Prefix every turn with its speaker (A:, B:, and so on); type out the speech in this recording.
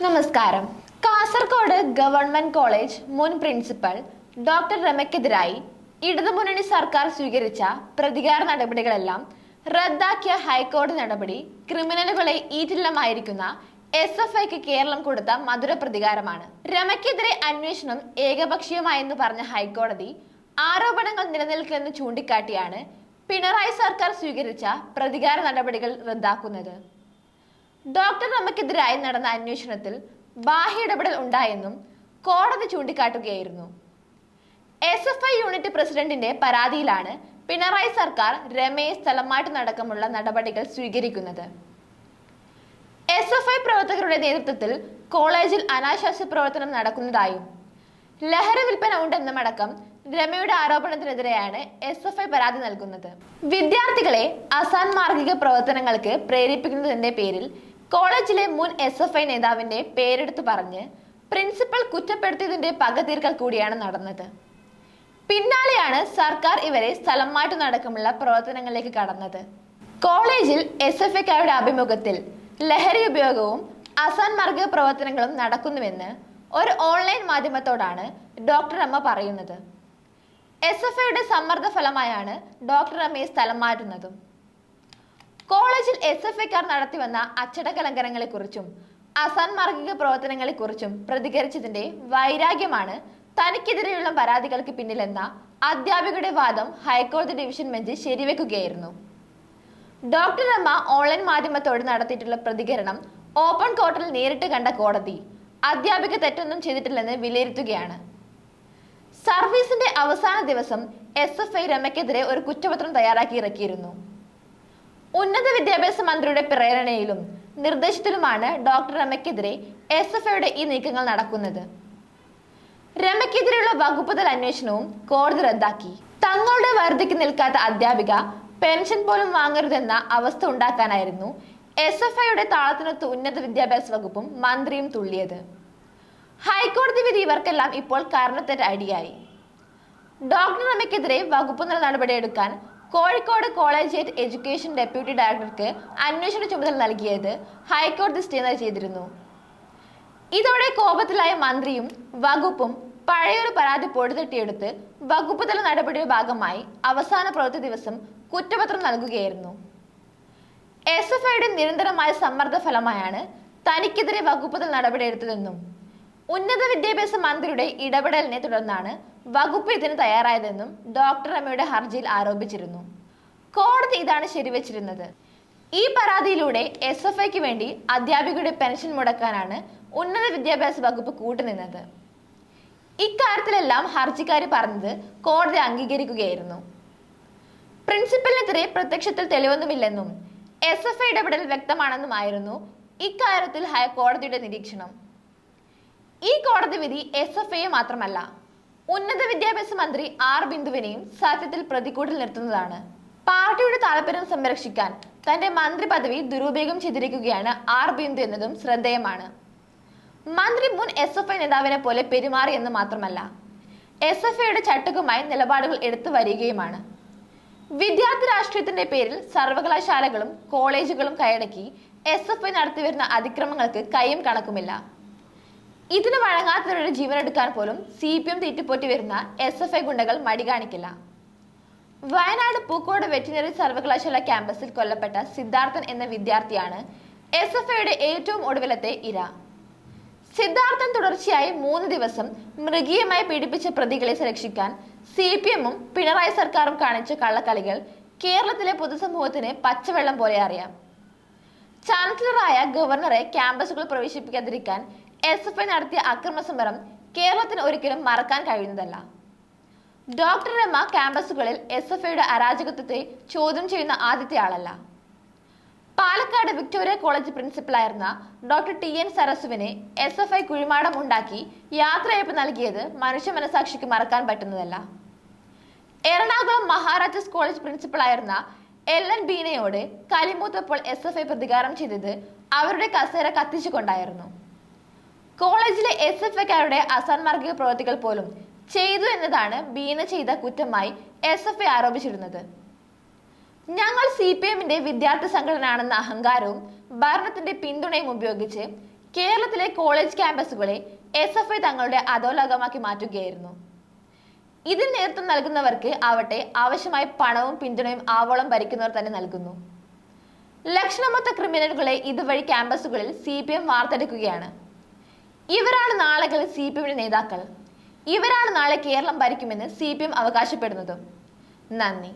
A: നമസ്കാരം. Kasaragod government college മുൻ principal doctor രമയ്ക്കെതിരായി ഇടതുമുന്നണി സർക്കാർ സ്വീകരിച്ച പ്രതികാര നടപടികളെല്ലാം റദ്ദാക്കിയ ഹൈക്കോടതി നടപടി ക്രിമിനലുകളെ ഈറ്റില്ലമായിരിക്കുന്ന എസ് എഫ് ഐക്ക് കേരളം കൊടുത്ത മധുര പ്രതികാരമാണ്. രമയ്ക്കെതിരെ അന്വേഷണം ഏകപക്ഷീയമായെന്ന് പറഞ്ഞ ഹൈക്കോടതി ആരോപണങ്ങൾ നിലനിൽക്കില്ലെന്ന് ചൂണ്ടിക്കാട്ടിയാണ് പിണറായി സർക്കാർ സ്വീകരിച്ച പ്രതികാര നടപടികൾ റദ്ദാക്കുന്നത്. ഡോക്ടർ നമുക്കെതിരായി നടന്ന അന്വേഷണത്തിൽ ബാഹ്യ ഇടപെടൽ ഉണ്ടായെന്നും കോടതി ചൂണ്ടിക്കാട്ടുകയായിരുന്നു. എസ് എഫ് ഐ യൂണിറ്റ് പ്രസിഡന്റിന്റെ പരാതിയിലാണ് പിണറായി സർക്കാർ രമയെ സ്ഥലമാറ്റം നടക്കമുള്ള നടപടികൾ സ്വീകരിക്കുന്നത്. എസ് എഫ് ഐ പ്രവർത്തകരുടെ നേതൃത്വത്തിൽ കോളേജിൽ അനാശാസ്യ പ്രവർത്തനം നടക്കുന്നതായും ലഹര വിൽപ്പന ഉണ്ടെന്നുമടക്കം രമയുടെ ആരോപണത്തിനെതിരെയാണ് എസ് എഫ് ഐ പരാതി നൽകുന്നത്. വിദ്യാർത്ഥികളെ അസാൻമാർഗിക പ്രവർത്തനങ്ങൾക്ക് പ്രേരിപ്പിക്കുന്നതിന്റെ പേരിൽ കോളേജിലെ മുൻ എസ് എഫ് ഐ നേതാവിന്റെ പേരെടുത്ത് പറഞ്ഞ് പ്രിൻസിപ്പൽ കുറ്റപ്പെടുത്തിയതിന്റെ പകതീർക്കൽ കൂടിയാണ് നടന്നത്. പിന്നാലെയാണ് സർക്കാർ ഇവരെ സ്ഥലം മാറ്റുന്നടക്കമുള്ള പ്രവർത്തനങ്ങളിലേക്ക് കടന്നത്. കോളേജിൽ എസ് എഫ് ഐക്കാരുടെ ആഭിമുഖ്യത്തിൽ ലഹരി ഉപയോഗവും അസാൻമാർഗ പ്രവർത്തനങ്ങളും നടക്കുന്നുവെന്ന് ഒരു ഓൺലൈൻ മാധ്യമത്തോടാണ് ഡോക്ടർ അമ്മ പറയുന്നത്. എസ് എഫ് ഐയുടെ സമ്മർദ്ദ ഫലമായാണ് ഡോക്ടർ അമ്മയെ സ്ഥലം മാറ്റുന്നതും. കോളേജിൽ എസ് എഫ് ഐക്കാർ നടത്തിവന്ന അച്ചടക്ക ലംഘനങ്ങളെക്കുറിച്ചും അസാൻമാർഗിക പ്രവർത്തനങ്ങളെക്കുറിച്ചും പ്രതികരിച്ചതിന്റെ വൈരാഗ്യമാണ് തനിക്കെതിരെയുള്ള പരാതികൾക്ക് പിന്നിലെന്ന അധ്യാപികയുടെ വാദം ഹൈക്കോടതി ഡിവിഷൻ ബെഞ്ച് ശരിവെക്കുകയായിരുന്നു. ഡോക്ടർ അമ്മ ഓൺലൈൻ മാധ്യമത്തോട് നടത്തിയിട്ടുള്ള പ്രതികരണം ഓപ്പൺ കോർട്ടിൽ നേരിട്ട് കണ്ട കോടതി അധ്യാപിക തെറ്റൊന്നും ചെയ്തിട്ടില്ലെന്ന് വിലയിരുത്തുകയാണ്. സർവീസിന്റെ അവസാന ദിവസം എസ് എഫ് ഐ രമയ്ക്കെതിരെ ഒരു കുറ്റപത്രം തയ്യാറാക്കി ഇറക്കിയിരുന്നു. ഉന്നത വിദ്യാഭ്യാസ മന്ത്രിയുടെ പ്രേരണയിലും നിർദ്ദേശത്തിലുമാണ് ഡോക്ടർ രമയ്ക്കെതിരെ എസ് എഫ് ഐയുടെ ഈ നീക്കങ്ങൾ നടക്കുന്നത്. രമയ്ക്കെതിരെയുള്ള വകുപ്പ് തല അന്വേഷണവും കോടതി റദ്ദാക്കി. തങ്ങളുടെ വർദ്ധിക്ക് നിൽക്കാത്ത അധ്യാപിക പെൻഷൻ പോലും വാങ്ങരുതെന്ന അവസ്ഥ ഉണ്ടാക്കാനായിരുന്നു എസ് എഫ് ഐയുടെ താളത്തിനൊത്ത് ഉന്നത വിദ്യാഭ്യാസ വകുപ്പും മന്ത്രിയും തുള്ളിയത്. ഹൈക്കോടതി വിധി ഇവർക്കെല്ലാം ഇപ്പോൾ കാരണത്തിന്റെ അടിയായി. ഡോക്ടർ രമയ്ക്കെതിരെ വകുപ്പ് നടപടിയെടുക്കാൻ കോഴിക്കോട് കോളേജിയറ്റ് എഡ്യൂക്കേഷൻ ഡെപ്യൂട്ടി ഡയറക്ടർക്ക് അന്വേഷണ ചുമതല നൽകിയത് ഹൈക്കോടതി സ്റ്റേ ചെയ്തിരുന്നു. ഇതോടെ കോപത്തിലായ മന്ത്രിയും വകുപ്പും പഴയൊരു പരാതി പൊടിതട്ടിയെടുത്ത് വകുപ്പ് തല നടപടിയുടെ ഭാഗമായി അവസാന പ്രവൃത്തി ദിവസം കുറ്റപത്രം നൽകുകയായിരുന്നു. എസ് എഫ് ഐയുടെ നിരന്തരമായ സമ്മർദ്ദ ഫലമായാണ് തനിക്കെതിരെ വകുപ്പ് തല നടപടിയെടുത്തതെന്നും ഉന്നത വിദ്യാഭ്യാസ മന്ത്രിയുടെ ഇടപെടലിനെ തുടർന്നാണ് വകുപ്പ് ഇതിന് തയ്യാറായതെന്നും ഡോക്ടർ രമയുടെ ഹർജിയിൽ ആരോപിച്ചിരുന്നു. കോടതി ഇതാണ് ശരിവച്ചിരുന്നത്. ഈ പരാതിയിലൂടെ എസ് എഫ് ഐക്ക് വേണ്ടി അധ്യാപികയുടെ പെൻഷൻ മുടക്കാനാണ് ഉന്നത വിദ്യാഭ്യാസ വകുപ്പ് കൂട്ടുനിന്നത്. ഇക്കാര്യത്തിലെല്ലാം ഹർജിക്കാർ പറഞ്ഞത് കോടതി അംഗീകരിക്കുകയായിരുന്നു. പ്രിൻസിപ്പലിനെതിരെ പ്രത്യക്ഷത്തിൽ തെളിവൊന്നുമില്ലെന്നും എസ് എഫ് ഐ ഇടപെടൽ വ്യക്തമാണെന്നുമായിരുന്നു ഇക്കാര്യത്തിൽ ഹൈക്കോടതിയുടെ നിരീക്ഷണം. ഈ കോടതി വിധി എസ് എഫ് ഐയെ മാത്രമല്ല ഉന്നത വിദ്യാഭ്യാസ മന്ത്രി ആർ ബിന്ദുവിനെയും സത്യത്തിൽ പ്രതിക്കൂട്ടിൽ നിർത്തുന്നതാണ്. പാർട്ടിയുടെ താല്പര്യം സംരക്ഷിക്കാൻ തന്റെ മന്ത്രി പദവി ദുരുപയോഗം ചെയ്തിരിക്കുകയാണ് ആർ ബിന്ദു എന്നതും ശ്രദ്ധേയമാണ്. മന്ത്രി മുൻ എസ് എഫ് ഐ നേതാവിനെ പോലെ പെരുമാറി എന്ന് മാത്രമല്ല എസ് എഫ് ഐയുടെ ചട്ടുകുമായി നിലപാടുകൾ എടുത്തു വരികയുമാണ്. വിദ്യാർത്ഥി രാഷ്ട്രീയത്തിന്റെ പേരിൽ സർവകലാശാലകളും കോളേജുകളും കൈയടക്കി എസ് എഫ് ഐ നടത്തിവരുന്ന അതിക്രമങ്ങൾക്ക് കയ്യും കണക്കുമില്ല. ഇതിന് വഴങ്ങാത്തവരുടെ ജീവൻ എടുക്കാൻ പോലും സി പി എം തീറ്റിപ്പോറ്റി വരുന്ന എസ് എഫ് ഐ ഗുണ്ടകൾ മടി കാണിക്കില്ല. വയനാട് പൂക്കോട് വെറ്റിനറി സർവകലാശാല ക്യാമ്പസിൽ കൊല്ലപ്പെട്ട സിദ്ധാർത്ഥൻ എന്ന വിദ്യാർത്ഥിയാണ് എസ് എഫ് ഐയുടെ ഏറ്റവും ഒടുവിലത്തെ ഇര. സിദ്ധാർത്ഥൻ തുടർച്ചയായി മൂന്ന് ദിവസം മൃഗീയമായി പീഡിപ്പിച്ച പ്രതികളെ സംരക്ഷിക്കാൻ സി പി എമ്മും പിണറായി സർക്കാരും കാണിച്ച കള്ളക്കളികൾ കേരളത്തിലെ പൊതുസമൂഹത്തിന് പച്ചവെള്ളം പോലെ അറിയാം. ചാൻസലറായ ഗവർണറെ ക്യാമ്പസുകൾ പ്രവേശിപ്പിക്കാതിരിക്കാൻ എസ് എഫ് ഐ നടത്തിയ അക്രമ സമരം കേരളത്തിന് ഒരിക്കലും മറക്കാൻ കഴിയുന്നതല്ല. ഡോക്ടർ രമ ക്യാമ്പസുകളിൽ എസ് എഫ് ഐയുടെ അരാജകത്വത്തെ ചോദ്യം ചെയ്യുന്ന ആദ്യത്തെ ആളല്ല. പാലക്കാട് വിക്ടോറിയ കോളേജ് പ്രിൻസിപ്പലായിരുന്ന ഡോക്ടർ ടി എൻ സരസുവിനെ എസ് എഫ് ഐ കുഴിമാടം ഉണ്ടാക്കി യാത്രയപ്പ് നൽകിയത് മനുഷ്യ മനസാക്ഷിക്ക് മറക്കാൻ പറ്റുന്നതല്ല. എറണാകുളം മഹാരാജാസ് കോളേജ് പ്രിൻസിപ്പളായിരുന്ന എൽ എൻ ബീനയോട് കലിമൂത്തപ്പോൾ എസ് എഫ് ഐ പ്രതികാരം ചെയ്തത് അവരുടെ കസേര കത്തിച്ചുകൊണ്ടായിരുന്നു. കോളേജിലെ എസ് എഫ് എക്കാരുടെ അസാൻമാർഗിക പ്രവൃത്തികൾ പോലും ചെയ്തു എന്നതാണ് ബീന ചെയ്ത കുറ്റമായി എസ് എഫ് ഐ ആരോപിച്ചിരുന്നത്. ഞങ്ങൾ സി പി എമ്മിന്റെ വിദ്യാർത്ഥി സംഘടനയാണെന്ന അഹങ്കാരവും ഭരണത്തിന്റെ പിന്തുണയും ഉപയോഗിച്ച് കേരളത്തിലെ കോളേജ് ക്യാമ്പസുകളെ എസ് എഫ് ഐ തങ്ങളുടെ അധോലോകമാക്കി മാറ്റുകയായിരുന്നു. ഇതിന് നേതൃത്വം നൽകുന്നവർക്ക് ആവട്ടെ ആവശ്യമായ പണവും പിന്തുണയും ആവോളം ഭരിക്കുന്നവർ തന്നെ നൽകുന്നു. ലക്ഷണമൊത്ത ക്രിമിനലുകളെ ഇതുവഴി ക്യാമ്പസുകളിൽ സി പി എം വാർത്തെടുക്കുകയാണ്. ഇവരാണ് നാളെ സി പി എമ്മിന്റെ നേതാക്കൾ. ഇവരാണ് നാളെ കേരളം ഭരിക്കുമെന്ന് സി പി എം അവകാശപ്പെടുന്നതും. നന്ദി.